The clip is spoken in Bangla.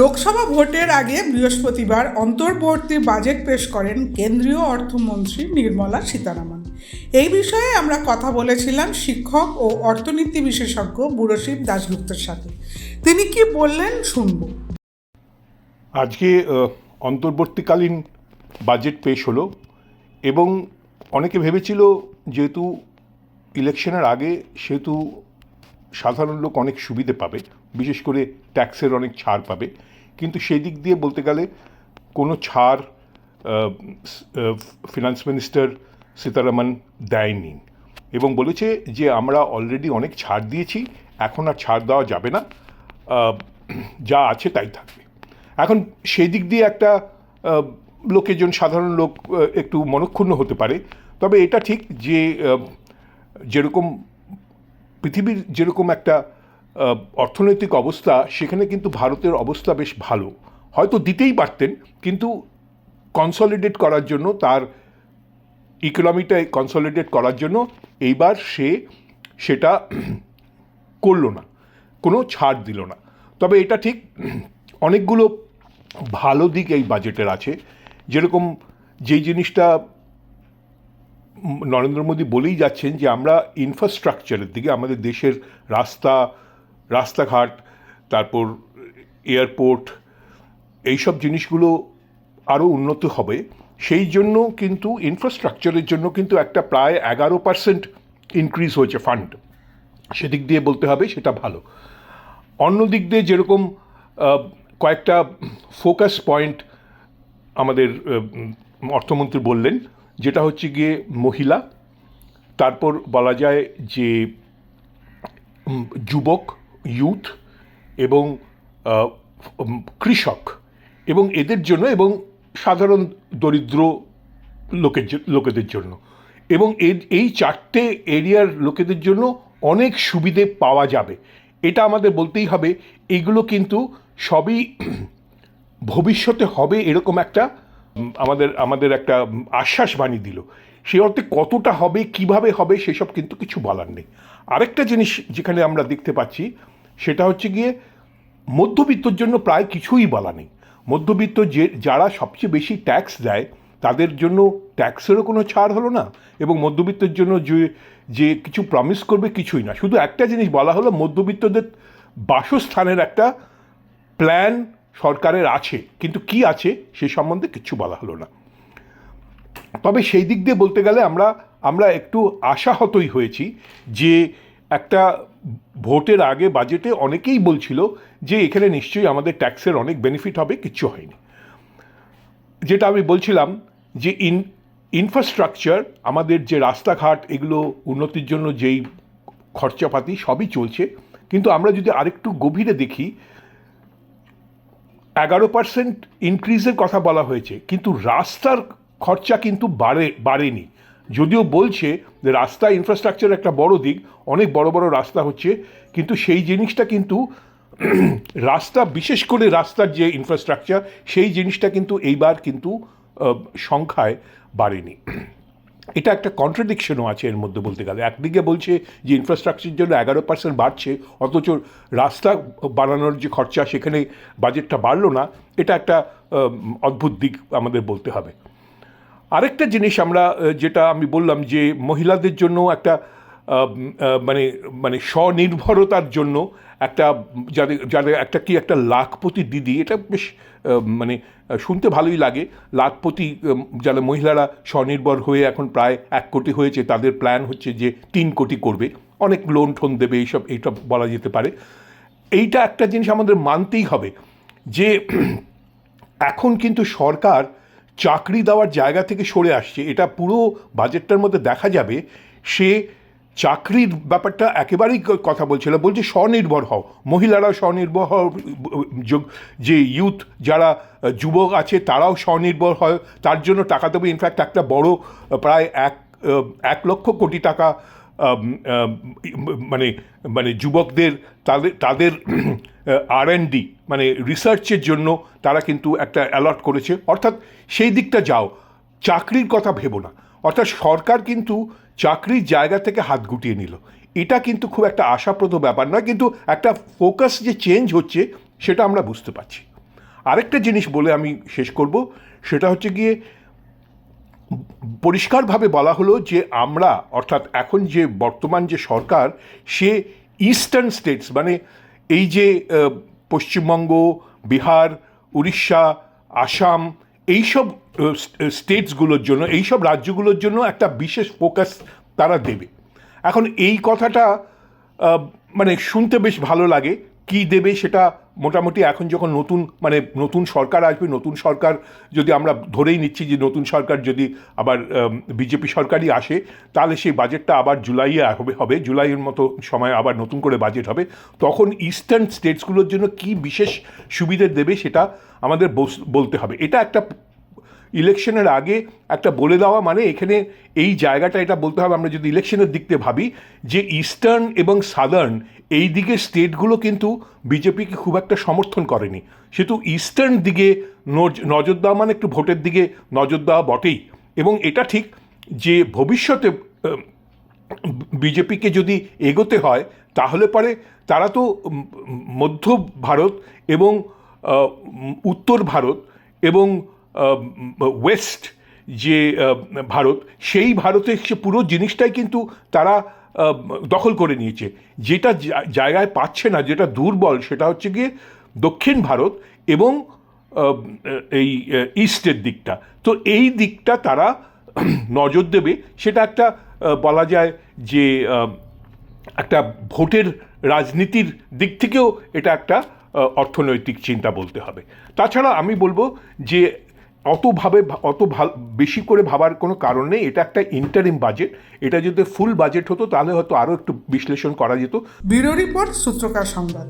লোকসভা ভোটের আগে বৃহস্পতিবার অন্তর্বর্তী বাজেট পেশ করেন কেন্দ্রীয় অর্থমন্ত্রী নির্মলা সীতারামন। এই বিষয়ে আমরা কথা বলেছিলাম শিক্ষক ও অর্থনীতি বিশেষজ্ঞ বুড়শিব দাশগুপ্তের সাথে। তিনি কি বললেন শুনব। আজকে অন্তর্বর্তীকালীন বাজেট পেশ হলো এবং অনেকে ভেবেছিল যেহেতু ইলেকশনের আগে, সেহেতু সাধারণ লোক অনেক সুবিধে পাবে, বিশেষ করে ট্যাক্সের অনেক ছাড় পাবে। কিন্তু সেই দিক দিয়ে বলতে গেলে কোনো ছাড় ফিনান্স মিনিস্টার সীতারামন দেয়নি। এবং বলেছে যে আমরা অলরেডি অনেক ছাড় দিয়েছি, এখন আর ছাড় দেওয়া যাবে না যা আছে তাই থাকবে। এখন সেই দিক দিয়ে একটা লোকেজন সাধারণ লোক একটু মনক্ষুণ্ণ হতে পারে। তবে এটা ঠিক যে যেরকম পৃথিবীর যেরকম একটা অর্থনৈতিক অবস্থা, সেখানে কিন্তু ভারতের অবস্থা বেশ ভালো। হয়তো দিতেই পারতেন, কিন্তু কনসলিডেট করার জন্য, তার ইকোনমিটা কনসলিডেট করার জন্য এইবার সে সেটা করল না, কোনো ছাড় দিল না। তবে এটা ঠিক অনেকগুলো ভালো দিক এই বাজেটের আছে। যেরকম যেই জিনিসটা নরেন্দ্র মোদী বলেই যাচ্ছেন যে আমরা ইনফ্রাস্ট্রাকচারের দিকে, আমাদের দেশের রাস্তা, রাস্তাঘাট, তারপর এয়ারপোর্ট এইসব জিনিসগুলো আরও উন্নত হবে। সেই জন্য কিন্তু ইনফ্রাস্ট্রাকচারের জন্য কিন্তু একটা প্রায় এগারো পার্সেন্ট ইনক্রিজ হয়েছে ফান্ড সেদিক দিয়ে বলতে হবে, সেটা ভালো। অন্য দিক দিয়ে যেরকম কয়েকটা ফোকাস পয়েন্ট আমাদের অর্থমন্ত্রী বললেন যেটা হচ্ছে গিয়ে মহিলা, তারপর বলা যায় যে যুবক ইউথ এবং কৃষক এবং এদের জন্য এবং সাধারণ দরিদ্র লোকের লোকেদের জন্য। এবং এই চারটে এরিয়ার লোকেদের জন্য অনেক সুবিধে পাওয়া যাবে। এটা আমাদের বলতেই হবে, এগুলো কিন্তু সবই ভবিষ্যতে হবে এরকম একটা আমাদের আমাদের একটা আশ্বাস বাণী দিল। সে অর্থে কতটা হবে, কীভাবে হবে, সেসব কিন্তু কিছু বলার নেই। আরেকটা জিনিস যেখানে আমরা দেখতে পাচ্ছি, সেটা হচ্ছে গিয়ে মধ্যবিত্তর জন্য প্রায় কিছুই বলা নেই। মধ্যবিত্ত যে, যারা সবচেয়ে বেশি ট্যাক্স দেয়, তাদের জন্য ট্যাক্সেরও কোনো ছাড় হলো না এবং মধ্যবিত্তের জন্য যে যে কিছু প্রমিস করবে কিছুই না। শুধু একটা জিনিস বলা হলো, মধ্যবিত্তদের বাসস্থানের একটা প্ল্যান সরকারের আছে, কিন্তু কি আছে সে সম্বন্ধে কিছু বলা হলো না। তবে সেই দিক দিয়ে বলতে গেলে আমরা আমরা একটু আশাহতই হয়েছি যে একটা ভোটের আগে বাজেটে অনেকেই বলছিল যে এখানে নিশ্চয়ই আমাদের ট্যাক্সের অনেক বেনিফিট হবে, কিচ্ছু হয়নি। যেটা আমি বলছিলাম যে ইন, ইনফ্রাস্ট্রাকচার, আমাদের যে রাস্তাঘাট, এগুলো উন্নতির জন্য যেই খরচাপাতি সবই চলছে, কিন্তু আমরা যদি আরেকটু গভীরে দেখি এগারো পার্সেন্ট ইনক্রিজের কথা বলা হয়েছে, কিন্তু রাস্তার খরচা কিন্তু বাড়ে, বাড়েনি। যদিও বলছে যে রাস্তা ইনফ্রাস্ট্রাকচার একটা বড় দিক, অনেক বড় বড় রাস্তা হচ্ছে, কিন্তু সেই জিনিসটা কিন্তু রাস্তা, বিশেষ করে রাস্তার যে ইনফ্রাস্ট্রাকচার সেই জিনিসটা কিন্তু এইবার কিন্তু সংখ্যায় বাড়েনি। এটা একটা কন্ট্রাডিকশনও আছে এর মধ্যে বলতে গেলে। একদিকে বলছে যে ইনফ্রাস্ট্রাকচারের জন্য এগারো পার্সেন্ট বাড়ছে, অথচ রাস্তা বানানোর যে খরচা, সেখানে বাজেটটা বাড়লো না। এটা একটা অদ্ভুত দিক আমাদের বলতে হবে। আরেকটা জিনিস আমরা যেটা আমি বললাম যে মহিলাদের জন্য একটা মানে মানে স্বনির্ভরতার জন্য একটা, যাদের যাদের একটা কি একটা লাখপতি দিদি, এটা বেশ মানে শুনতে ভালোই লাগে। লাখপতি যারা মহিলারা স্বনির্ভর হয়ে এখন প্রায় এক কোটি হয়েছে, তাদের প্ল্যান হচ্ছে যে তিন কোটি করবে। অনেক লোন ঠোন দেবে, এইসব এইসব বলা যেতে পারে। এইটা একটা জিনিস আমাদের মানতেই হবে যে, এখন কিন্তু সরকার চাকরি দেওয়ার জায়গা থেকে সরে আসছে। এটা পুরো বাজেটটার মধ্যে দেখা যাবে, সে চাকরির ব্যাপারটা একেবারেই কথা বলছিল বলছে স্বনির্ভর হও। মহিলারা স্বনির্ভর হও যে ইউথ যারা যুবক আছে, তারাও স্বনির্ভর হয়। তার জন্য টাকা দেবে। ইনফ্যাক্ট একটা বড় প্রায় এক এক লক্ষ কোটি টাকা মানে মানে যুবকদের, তাদের তাদের আর ডি মানে রিসার্চের জন্য তারা কিন্তু একটা অ্যালার্ট করেছে। অর্থাৎ সেই দিকটা যাও। চাকরির কথা ভেবো না। অর্থাৎ সরকার কিন্তু চাকরির জায়গা থেকে হাত গুটিয়ে নিল। এটা কিন্তু খুব একটা আশাপ্রদ ব্যাপার নয়, কিন্তু একটা ফোকাস যে চেঞ্জ হচ্ছে সেটা আমরা বুঝতে পারছি। আরেকটা জিনিস বলে আমি শেষ করব, সেটা হচ্ছে গিয়ে পরিষ্কারভাবে বলা হলো যে আমরা, অর্থাৎ এখন যে বর্তমান যে সরকার, সে ইস্টার্ন স্টেটস মানে এই যে পশ্চিমবঙ্গ, বিহার, উড়িষ্যা, আসাম এইসব স্টেটসগুলোর জন্য, এইসব রাজ্যগুলোর জন্য একটা বিশেষ ফোকাস তারা দেবে। এখন এই কথাটা মানে শুনতে বেশ ভালো লাগে। কি দেবে সেটা মোটামুটি এখন যখন নতুন মানে নতুন সরকার আসবে, নতুন সরকার যদি আমরা ধরেই নিচ্ছি যে নতুন সরকার যদি আবার বিজেপি সরকারই আসে, তাহলে সেই বাজেটটা আবার জুলাইয়ে হবে হবে, জুলাইয়ের মতো সময় আবার নতুন করে বাজেট হবে। তখন ইস্টার্ন স্টেটসগুলোর জন্য কি বিশেষ সুবিধে দেবে সেটা আমাদের বলতে হবে। এটা একটা ইলেকশনের আগে একটা বলে দেওয়া মানে এখানে এই জায়গাটা এটা বলতে হবে, আমরা যদি ইলেকশনের দিক থেকে ভাবি, যে ইস্টার্ন এবং সাদার্ন এই দিকে স্টেটগুলো কিন্তু বিজেপিকে খুব একটা সমর্থন করেনি। সেহেতু ইস্টার্ন দিকে নজ- নজর দেওয়া মানে একটু ভোটের দিকে নজর দেওয়া বটেই। এবং এটা ঠিক যে ভবিষ্যতে বিজেপিকে যদি এগোতে হয়, তাহলে পরে তারা তো মধ্য ভারত এবং উত্তর ভারত এবং ওয়েস্ট যে ভারত, সেই ভারতের সে পুরো জিনিসটাই কিন্তু তারা দখল করে নিয়েছে। যেটা জায়গায় পাচ্ছে না, যেটা দুর্বল, সেটা হচ্ছে গিয়ে দক্ষিণ ভারত এবং এই ইস্টের দিকটা। তো এই দিকটা তারা নজর দেবে। সেটা একটা বলা যায় যে একটা ভোটের রাজনীতির দিক থেকেও এটা একটা অর্থনৈতিক চিন্তা বলতে হবে। তাছাড়া আমি বলব যে অতভাবে অত বেশি করে ভাবার কোনো কারণ নেই। এটা একটা ইন্টারিম বাজেট এটা যদি ফুল বাজেট হতো, তাহলে হয়তো আরও একটু বিশ্লেষণ করা যেত। ব্যুরো রিপোর্ট সূত্রকার সংবাদ।